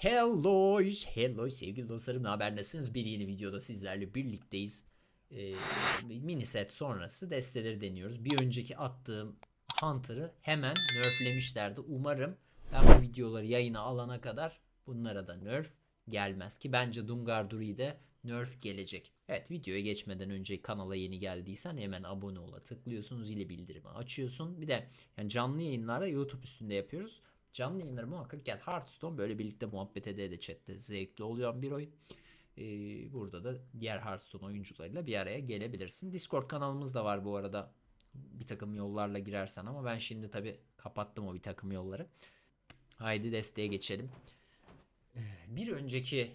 Hello, hello sevgili dostlarım ne haber nasılsınız? Bir yeni videoda sizlerle birlikteyiz. Ee, mini set sonrası desteleri deniyoruz. Bir önceki attığım Hunter'ı hemen nerflemişlerdi. Umarım ben bu videoları yayına alana kadar bunlara da nerf gelmez ki bence Dungar Duri'de nerf gelecek. Evet videoya geçmeden önce kanala yeni geldiysen hemen abone ola tıklıyorsun zili bildirimi açıyorsun. Bir de yani canlı yayınlarda YouTube üstünde yapıyoruz. Canlı yayınlara muhakkak gel. Hearthstone böyle birlikte muhabbet ede de chatte zevkli oluyor bir oyun. Ee, burada da diğer Hearthstone oyuncularıyla bir araya gelebilirsin. Discord kanalımız da var bu arada. Bir takım yollarla girersen ama ben şimdi tabi kapattım o bir takım yolları. Haydi desteğe geçelim. Ee, Bir önceki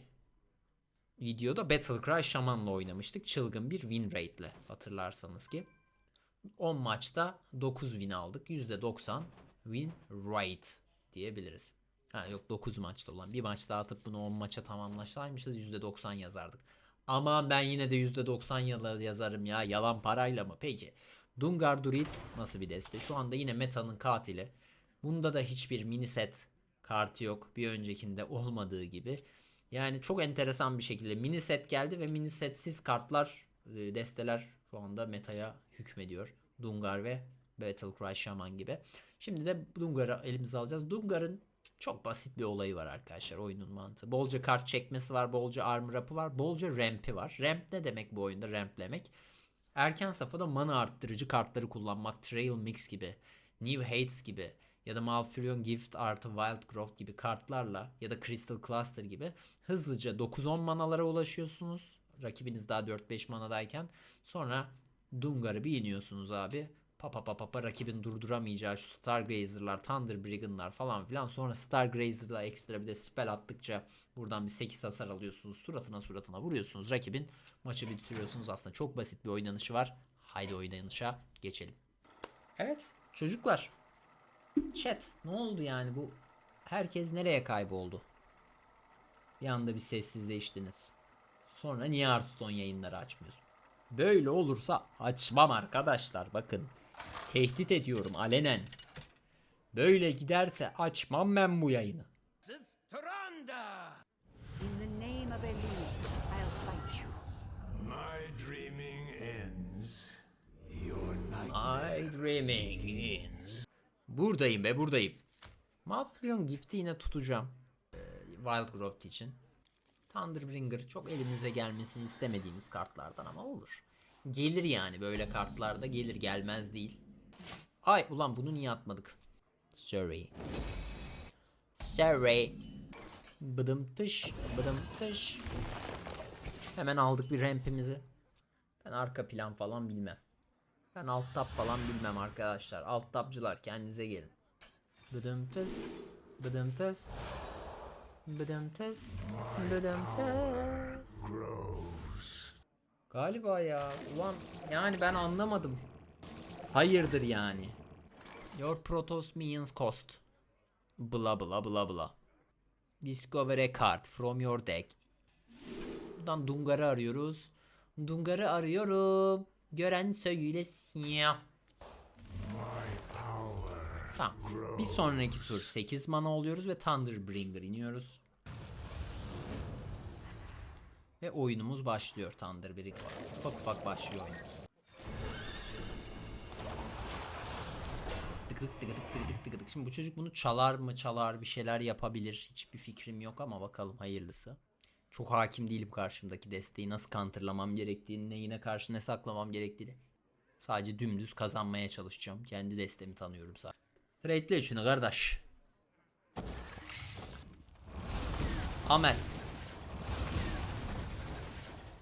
videoda Battlecry Shaman'la oynamıştık. Çılgın bir win rate'le hatırlarsanız ki. 10 maçta 9 win aldık. %90 win rate diyebiliriz. Ha yok 9 maçta olan. Bir maç daha atıp bunu 10 maça tamamlaşsaymışız %90 yazardık. Ama ben yine de %90 yala- yazarım ya. Yalan parayla mı? Peki. Dungar Durit nasıl bir deste? Şu anda yine metanın katili. Bunda da hiçbir mini set kartı yok. Bir öncekinde olmadığı gibi. Yani çok enteresan bir şekilde mini set geldi ve mini setsiz kartlar, e, desteler şu anda metaya hükmediyor. Dungar ve Battlecry Shaman gibi. Şimdi de Dungar'ı elimize alacağız. Dungar'ın çok basit bir olayı var arkadaşlar oyunun mantığı. Bolca kart çekmesi var, bolca armor up'ı var, bolca ramp'i var. Ramp ne demek bu oyunda ramplemek? Erken safhada mana arttırıcı kartları kullanmak, Trail Mix gibi, New Hates gibi ya da Malfurion Gift artı Wild Growth gibi kartlarla ya da Crystal Cluster gibi hızlıca 9-10 manalara ulaşıyorsunuz. Rakibiniz daha 4-5 manadayken sonra Dungar'ı bir iniyorsunuz abi. Papa papa papa rakibin durduramayacağı şu Stargrazer'lar, Thunder Brigand'lar falan filan. Sonra Stargrazer'la ekstra bir de spell attıkça buradan bir 8 hasar alıyorsunuz. Suratına suratına vuruyorsunuz. Rakibin maçı bitiriyorsunuz. Aslında çok basit bir oynanışı var. Haydi oynanışa geçelim. Evet çocuklar. Chat ne oldu yani bu? Herkes nereye kayboldu? Bir anda bir sessizleştiniz. Sonra niye Hearthstone yayınları açmıyorsun? Böyle olursa açmam arkadaşlar bakın. Tehdit ediyorum alenen. Böyle giderse açmam ben bu yayını. In the name of Elune, I'll fight you. My dreaming ends. Your night. I dreaming ends. Buradayım be buradayım. Malfurion Gift'i yine tutacağım. Ee, Wild Growth için. Thunderbringer çok elimize gelmesini istemediğimiz kartlardan ama olur. Gelir yani böyle kartlarda gelir gelmez değil. Ay ulan bunu niye atmadık? Sorry. Sorry. Bıdım tış, bıdım tış. Hemen aldık bir rampimizi. Ben arka plan falan bilmem. Ben alt tab falan bilmem arkadaşlar. Alt tabcılar kendinize gelin. Bıdım tıs. Bıdım tıs. Bıdım tıs. Bıdım tıs. Galiba ya. Ulan yani ben anlamadım. Hayırdır yani. Your Protoss minions cost. Bla bla bla bla. Discover a card from your deck. Buradan Dungar'ı arıyoruz. Dungar'ı arıyorum. Gören söylesin ya. Tamam. Bir sonraki tur 8 mana oluyoruz ve Thunderbringer iniyoruz. Ve oyunumuz başlıyor Thunderbringer. Ufak ufak başlıyor oyunumuz. Tıkıdık. Şimdi bu çocuk bunu çalar mı çalar bir şeyler yapabilir. Hiçbir fikrim yok ama bakalım hayırlısı. Çok hakim değilim karşımdaki desteği nasıl counterlamam gerektiğini, neyine karşı ne saklamam gerektiğini. Sadece dümdüz kazanmaya çalışacağım. Kendi destemi tanıyorum sadece. Trade'le şunu kardeş. Ahmet.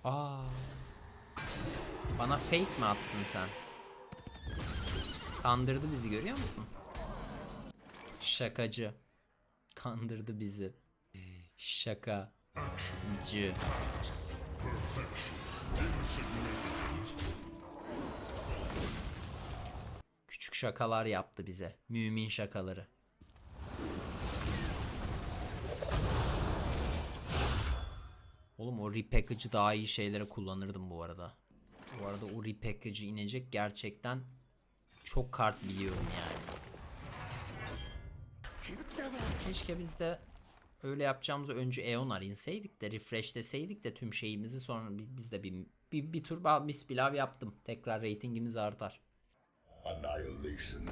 Aa. Bana fake mi attın sen? Kandırdı bizi görüyor musun? Şakacı. Kandırdı bizi. Şakacı. Küçük şakalar yaptı bize. Mümin şakaları. Oğlum o repackage'ı daha iyi şeylere kullanırdım bu arada. Bu arada o repackage'ı inecek gerçekten çok kart biliyorum yani. Keşke biz de öyle yapacağımızı önce Eonar inseydik de refresh deseydik de tüm şeyimizi sonra bi- biz de bir, bir, bir tur ba- bismillah yaptım. Tekrar ratingimiz artar. Annihilation.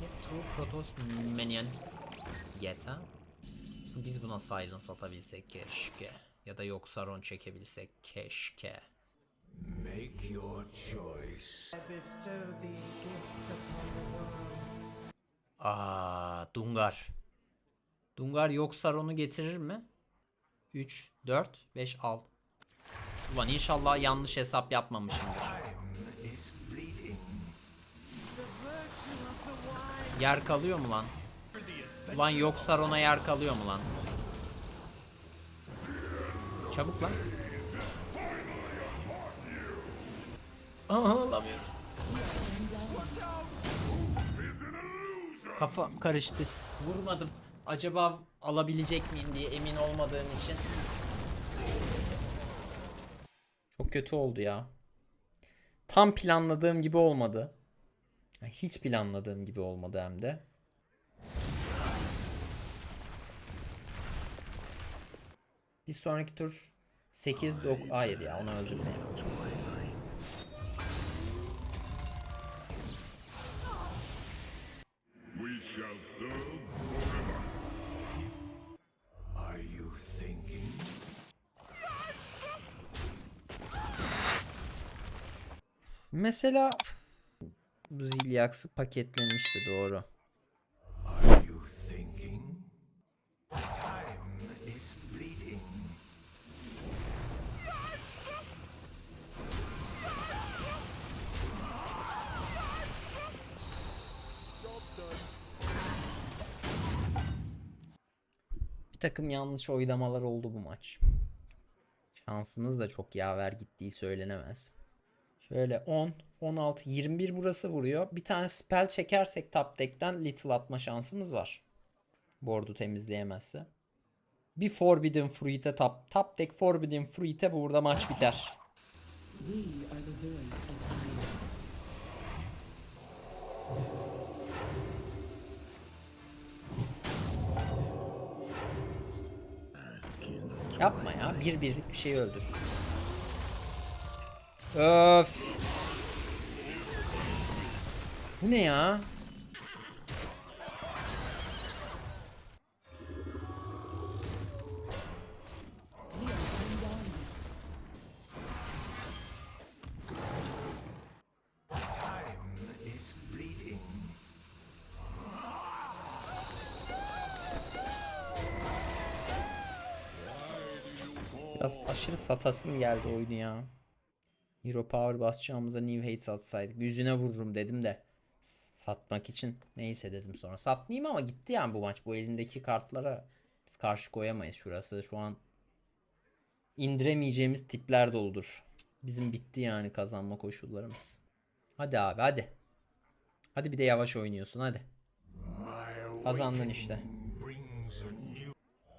Get through Protoss Minion. Get ha? Biz buna silence atabilsek keşke. Ya da yok Saron çekebilsek keşke. Make your choice. Aa, Dungar. Dungar yok Saron'u getirir mi? 3, 4, 5, 6. Ulan inşallah yanlış hesap yapmamışımdır. Yer kalıyor mu lan? Ulan yok Saron'a yer kalıyor mu lan? Çabuk lan. Alamıyorum. Kafa karıştı. Vurmadım. Acaba alabilecek miyim diye emin olmadığım için. Çok kötü oldu ya. Tam planladığım gibi olmadı. Hiç planladığım gibi olmadı hem de. Bir sonraki tur 8 9 hayır ya onu öldürme. We shall serve forever. Are you thinking? Mesela bu Zilyax'ı paketlemişti doğru. Bir takım yanlış oylamalar oldu bu maç. Şansımız da çok yaver gittiği söylenemez. Şöyle 10, 16, 21 burası vuruyor. Bir tane spell çekersek top deck'ten little atma şansımız var. Board'u temizleyemezse. Bir Forbidden Fruit'e top, top deck Forbidden Fruit'e burada maç biter. Yapma ya. Bir birlik bir şey öldür. Öf. Bu ne ya? Biraz aşırı satasım geldi oyunu ya. Hero Power basacağımıza New Hate satsaydık. Yüzüne vururum dedim de. Satmak için neyse dedim sonra. Satmayayım ama gitti yani bu maç. Bu elindeki kartlara biz karşı koyamayız. Şurası şu an indiremeyeceğimiz tipler doludur. Bizim bitti yani kazanma koşullarımız. Hadi abi hadi. Hadi bir de yavaş oynuyorsun hadi. Kazandın işte.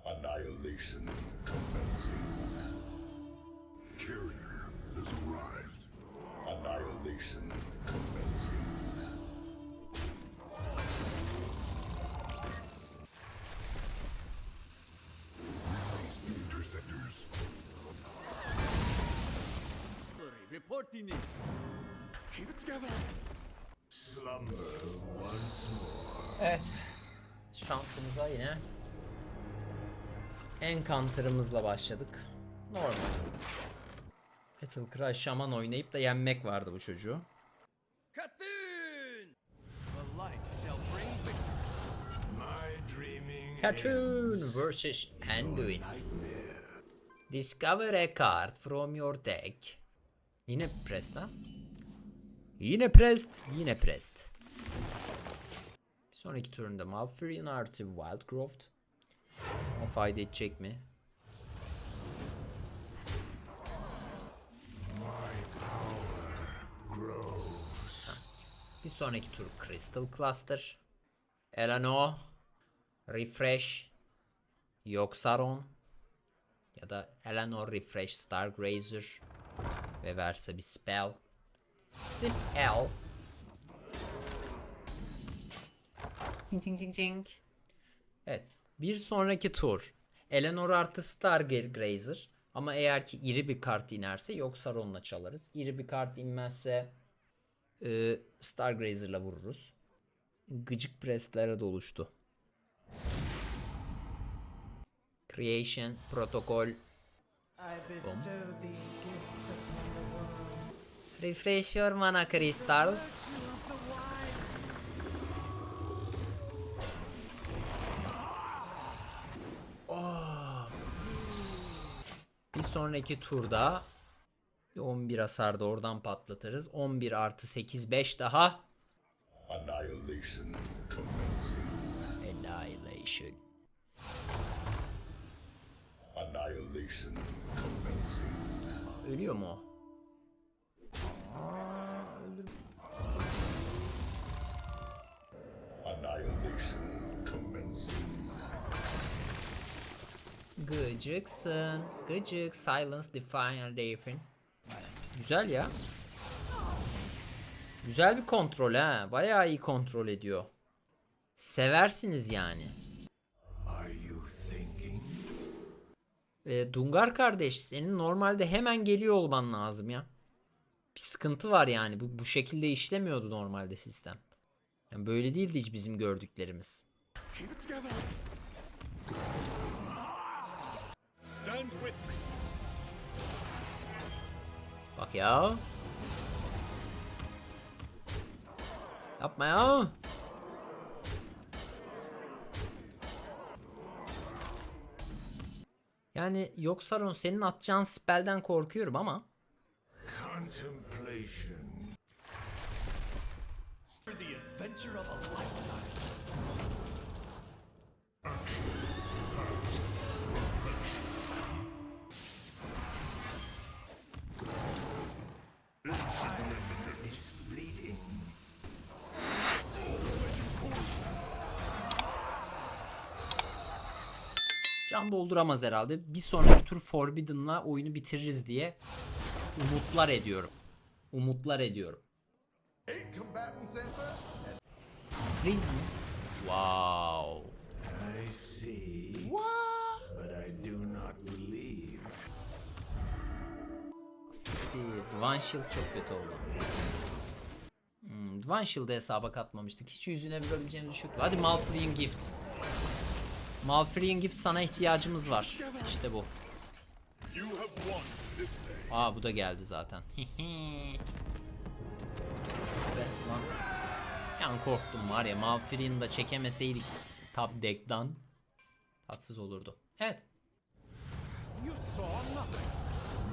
Annihilation Evet. Şansımıza yine Encounter'ımızla başladık. Normal. Battle Cry Shaman oynayıp da yenmek vardı bu çocuğu. Cartoon vs. Anduin. Discover a card from your deck. Yine pressed ha? Yine pressed, yine pressed. Bir sonraki turunda Malfurion artı Wildcroft. O fayda edecek mi? Bir sonraki tur Crystal Cluster. Elano. Refresh. Yogg-Saron. Ya da Eleanor Refresh Stargrazer. Ve verse bir spell. Sip L. Çing çing çing. Evet. Bir sonraki tur. Eleanor artı Stargazer. Ama eğer ki iri bir kart inerse yok Saron'la çalarız. İri bir kart inmezse e, Stargrazer'la vururuz. Gıcık prestlere de oluştu. Creation, protokol, I bestow these gifts. Refresh your mana crystals. Oh. Bir sonraki turda 11 hasar da oradan patlatırız. 11 artı 8 5 daha. Annihilation. Annihilation. Annihilation. Ölüyor mu o? Gıcıksın. Gıcık. Silence, Define, and Deafen. Güzel ya. Güzel bir kontrol ha. Bayağı iyi kontrol ediyor. Seversiniz yani. E, Dungar kardeş senin normalde hemen geliyor olman lazım ya. Bir sıkıntı var yani. Bu, bu şekilde işlemiyordu normalde sistem. Yani böyle değildi hiç bizim gördüklerimiz. Keep it together. Stand with me. Bak ya. Yapma ya. Yani yok Saron senin atacağın spellden korkuyorum ama Contemplation. Can dolduramaz herhalde. Bir sonraki tur Forbidden'la oyunu bitiririz diye umutlar ediyorum. Umutlar ediyorum. Freeze mi? Wow. I see. But I do not believe. Değil. Divine Shield çok kötü oldu. Hmm, Divine Shield'ı hesaba katmamıştık. Hiç yüzüne vurabileceğimiz düşüktü. Hadi Malfreeing Gift. Malfreeing Gift sana ihtiyacımız var. İşte bu. You. Aa bu da geldi zaten. Be, lan. Yani korktum var ya Malfree'yi da çekemeseydik top deck'dan tatsız olurdu. Evet. You saw nothing.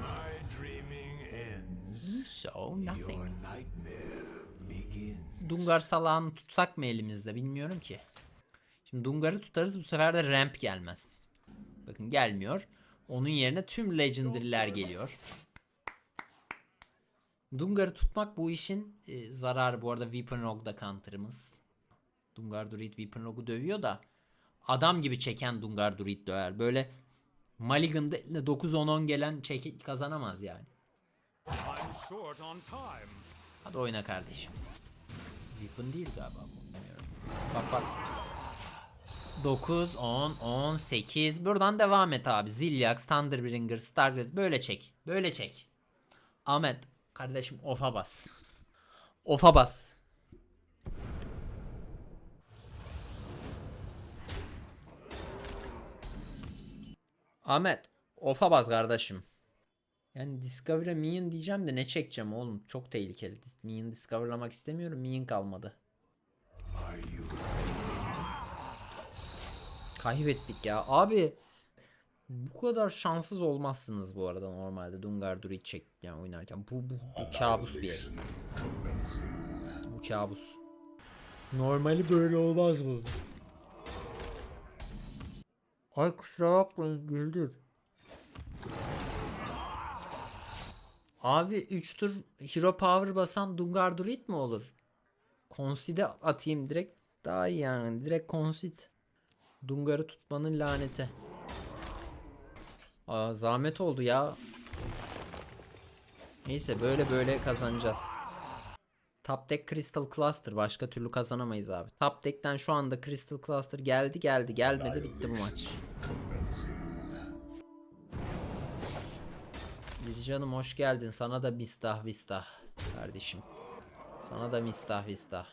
My dreaming ends. So Your nothing. nightmare begins. Dungar salağını tutsak mı elimizde bilmiyorum ki. Şimdi Dungar'ı tutarız bu sefer de ramp gelmez. Bakın gelmiyor. Onun yerine tüm legendary'ler geliyor. Dungar'ı tutmak bu işin e, zararı. Bu arada Weapon Rogue da counter'ımız. Dungar Druid Weapon Rogue'u dövüyor da adam gibi çeken Dungar Druid döver. Böyle Maligan'da 9-10-10 gelen çeki kazanamaz yani. Hadi oyna kardeşim. Weapon değil galiba bu. Bak bak. 9, 10, 10, 8. Buradan devam et abi. Zilliax, Thunderbringer, Stargraze. Böyle çek. Böyle çek. Ahmet. Kardeşim ofa bas. Ofa bas. Ahmet. Ofa bas kardeşim. Yani Discover'a Minion diyeceğim de ne çekeceğim oğlum? Çok tehlikeli. Minion Discover'lamak istemiyorum. Minion kalmadı. Are Kaybettik ya. Abi bu kadar şanssız olmazsınız bu arada normalde Dungar Druid çek yani oynarken. Bu, bu, bu kabus bir commencing. Bu kabus. Normali böyle olmaz bu. Ay kusura bakmayın güldüm. Abi 3 tur Hero Power basan Dungar Druid mi olur? Concede atayım direkt daha iyi yani. Direkt Concede. Dungar'ı tutmanın laneti. Aa zahmet oldu ya. Neyse böyle böyle kazanacağız. Top Deck Crystal Cluster. Başka türlü kazanamayız abi. Top Deck'ten şu anda Crystal Cluster geldi geldi gelmedi bitti bu maç. Bircanım hoş geldin. Sana da mistah vistah kardeşim. Sana da mistah vistah.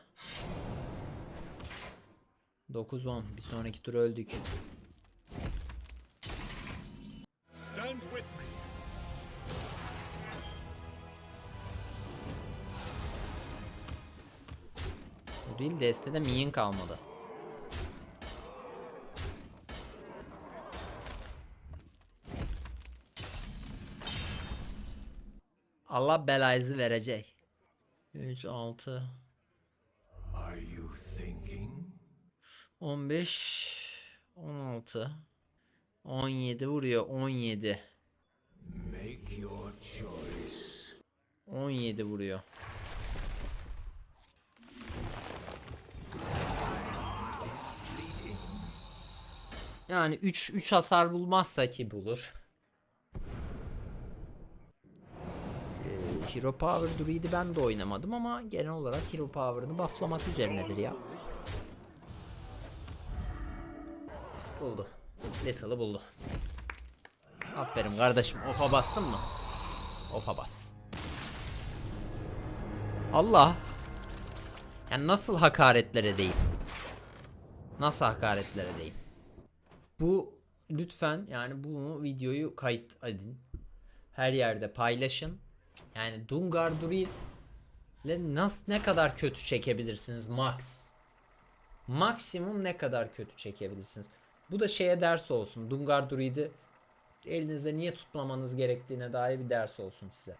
9-10. Bir sonraki tur öldük. Stand with me. Değil destede minyon kalmadı. Allah belayızı verecek. 3, 6, Are you thinking? 15, 16, 17 vuruyor 17. Make your choice. 17 vuruyor. Yani 3 3 hasar bulmazsa ki bulur. Ee, Hero Power Druid'i ben de oynamadım ama genel olarak Hero Power'ını bufflamak üzerinedir ya. Buldu. Little'ı buldu. Aferin kardeşim. Ofa bastın mı? Ofa bas. Allah. Yani nasıl hakaretlere değil? Nasıl hakaretlere değil? Bu lütfen yani bu videoyu kayıt edin. Her yerde paylaşın. Yani Dungar Druid ile nasıl ne kadar kötü çekebilirsiniz max. Maksimum ne kadar kötü çekebilirsiniz. Bu da şeye ders olsun. Dungar Druid'i elinizde niye tutmamanız gerektiğine dair bir ders olsun size.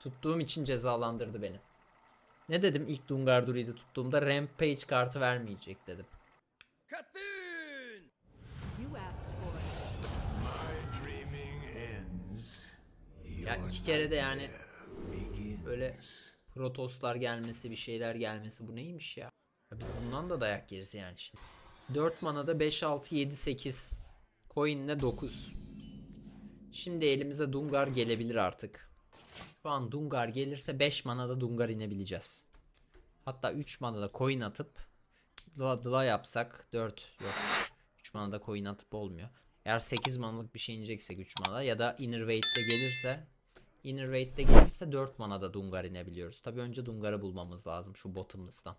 Tuttuğum için cezalandırdı beni. Ne dedim ilk Dungar Druid'i tuttuğumda Rampage kartı vermeyecek dedim. You asked for it. My dreaming ends. Ya iki kere de yani böyle protoslar gelmesi bir şeyler gelmesi bu neymiş ya? ya biz bundan da dayak yeriz yani işte. 4 manada 5 6 7 8 coin'le 9. Şimdi elimize Dungar gelebilir artık. Şu an Dungar gelirse 5 manada Dungar inebileceğiz. Hatta 3 manada coin atıp Dla, dla yapsak 4 yok. 3 manada coin atıp olmuyor. Eğer 8 manalık bir şey ineceksek 3 mana ya da Inner Weight'te gelirse Inner Weight'te gelirse 4 manada Dungar inebiliyoruz. Tabi önce Dungar'ı bulmamız lazım şu bottomless'tan.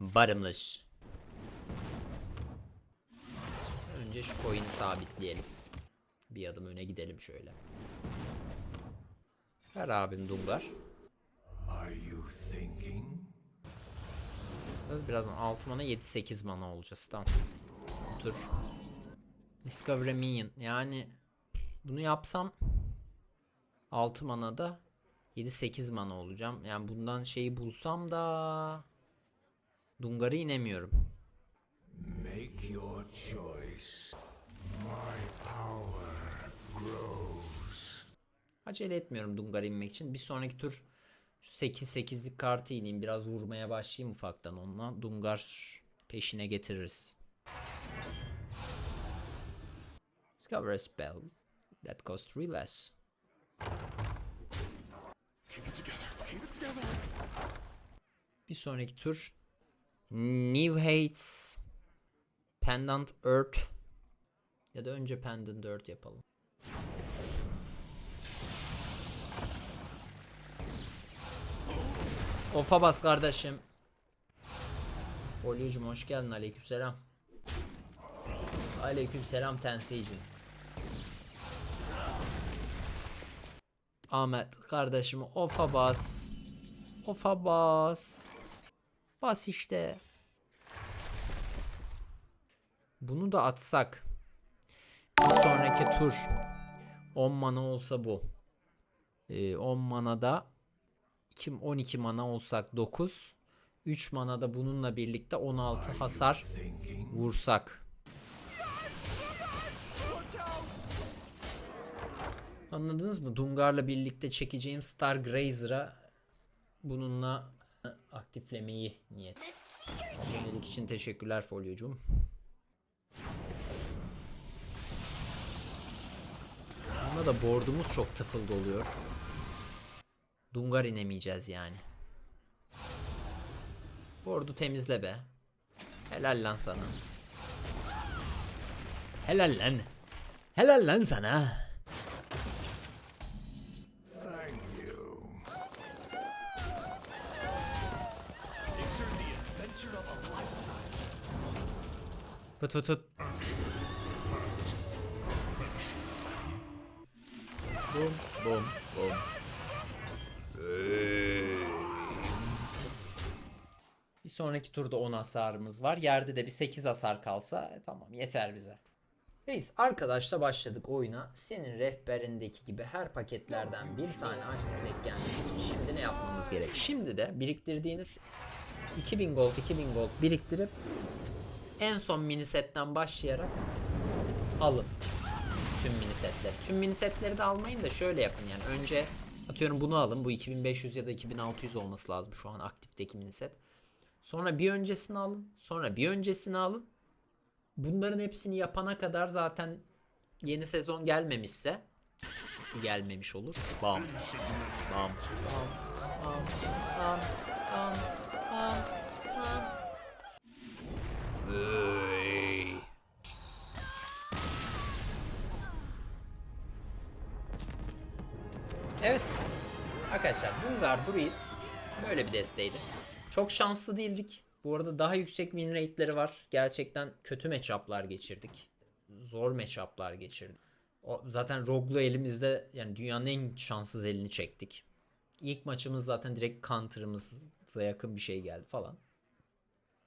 Bottomless. Önce şu coin'i sabitleyelim. Bir adım öne gidelim şöyle. Ver abim Dungar. Are you thinking? Biraz- Birazdan 6 mana 7-8 mana olacağız tamam. Dur. Discovery Minion yani bunu yapsam 6 manada 7-8 mana olacağım. Yani bundan şeyi bulsam da Dungar'ı inemiyorum. Make your choice. My power grows. Acele etmiyorum Dungar'ı inmek için. Bir sonraki tur şu 8-8'lik kartı ineyim. Biraz vurmaya başlayayım ufaktan onunla. Dungar peşine getiririz. Discover a spell that costs 3 less. Bir sonraki tur New Hates Pendant Earth ya da önce Pendant Earth yapalım. Ofa bas kardeşim. Olyucum hoş geldin aleykümselam. Aleykümselam Tensei'cim. Ahmet kardeşim ofa bas. Ofa bas. Bas işte. Bunu da atsak. Bir sonraki tur 10 mana olsa bu. Ee, 10 mana da 2 12 mana olsak 9. 3 mana da bununla birlikte 16 hasar vursak. Anladınız mı? Dungar'la birlikte çekeceğim Star Grazer'a bununla aktiflemeyi niyet. Abonelik için teşekkürler Folyocuğum. Bunda da board'umuz çok tıfıl doluyor. Dungar inemeyeceğiz yani. Bordu temizle be. Helal lan sana. Helal lan. Helal lan sana. Fıt fıt fıt. Boom, boom, boom. Sonraki turda 10 hasarımız var. Yerde de bir 8 hasar kalsa e, tamam yeter bize. Reis arkadaşla başladık oyuna. Senin rehberindeki gibi her paketlerden bir tane açtık denk gelmiş. Şimdi ne yapmamız gerek? Şimdi de biriktirdiğiniz 2000 gold 2000 gold biriktirip en son mini setten başlayarak alın tüm mini setleri. Tüm mini setleri de almayın da şöyle yapın yani önce atıyorum bunu alın. Bu 2500 ya da 2600 olması lazım şu an aktifteki mini set. Sonra bir öncesini alın. Sonra bir öncesini alın. Bunların hepsini yapana kadar zaten yeni sezon gelmemişse gelmemiş olur. Bam. Bam. Bam. Bam. Bam. Bam. Bam. Hey. Evet. Arkadaşlar Bulgar Druid böyle bir desteydi. Çok şanslı değildik. Bu arada daha yüksek win rate'leri var. Gerçekten kötü matchup'lar geçirdik. Zor matchup'lar geçirdik. O, zaten Rogue'lu elimizde yani dünyanın en şanssız elini çektik. İlk maçımız zaten direkt counter'ımıza yakın bir şey geldi falan.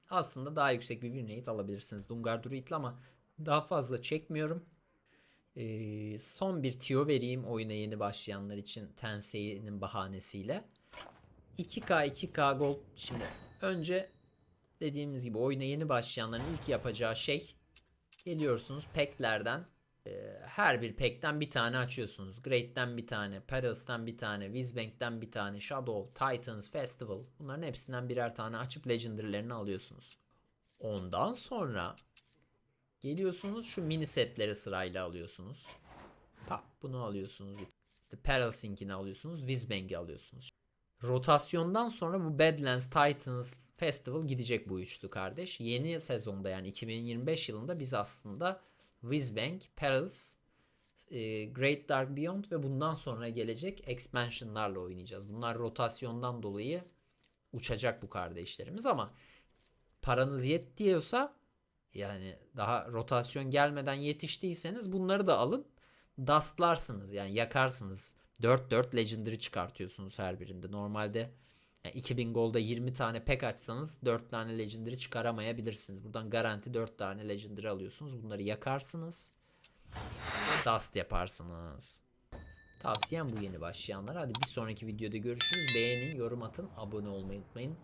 Aslında daha yüksek bir win rate alabilirsiniz Dungar Druid'le ama daha fazla çekmiyorum. Ee, son bir tiyo vereyim oyuna yeni başlayanlar için Tensei'nin bahanesiyle. 2K 2K Gold şimdi önce dediğimiz gibi oyuna yeni başlayanların ilk yapacağı şey geliyorsunuz pack'lerden e, her bir pack'ten bir tane açıyorsunuz. Great'ten bir tane, Perils'ten bir tane, Wizbank'ten bir tane, Shadow, Titans, Festival bunların hepsinden birer tane açıp Legendary'lerini alıyorsunuz. Ondan sonra Geliyorsunuz şu mini setleri sırayla alıyorsunuz. Pak bunu alıyorsunuz. İşte Perilsink'ini alıyorsunuz. Wizbang'i alıyorsunuz. Rotasyondan sonra bu Badlands, Titans, Festival gidecek bu üçlü kardeş. Yeni sezonda yani 2025 yılında biz aslında Wizbang, Perils, e, Great Dark Beyond ve bundan sonra gelecek expansionlarla oynayacağız. Bunlar rotasyondan dolayı uçacak bu kardeşlerimiz ama paranız yet diyorsa yani daha rotasyon gelmeden yetiştiyseniz bunları da alın. Dustlarsınız yani yakarsınız. 4-4 Legendary çıkartıyorsunuz her birinde. Normalde yani 2000 golda 20 tane pack açsanız 4 tane Legendary çıkaramayabilirsiniz. Buradan garanti 4 tane Legendary alıyorsunuz. Bunları yakarsınız. Dust yaparsınız. Tavsiyem bu yeni başlayanlara. Hadi bir sonraki videoda görüşürüz. Beğenin, yorum atın, abone olmayı unutmayın.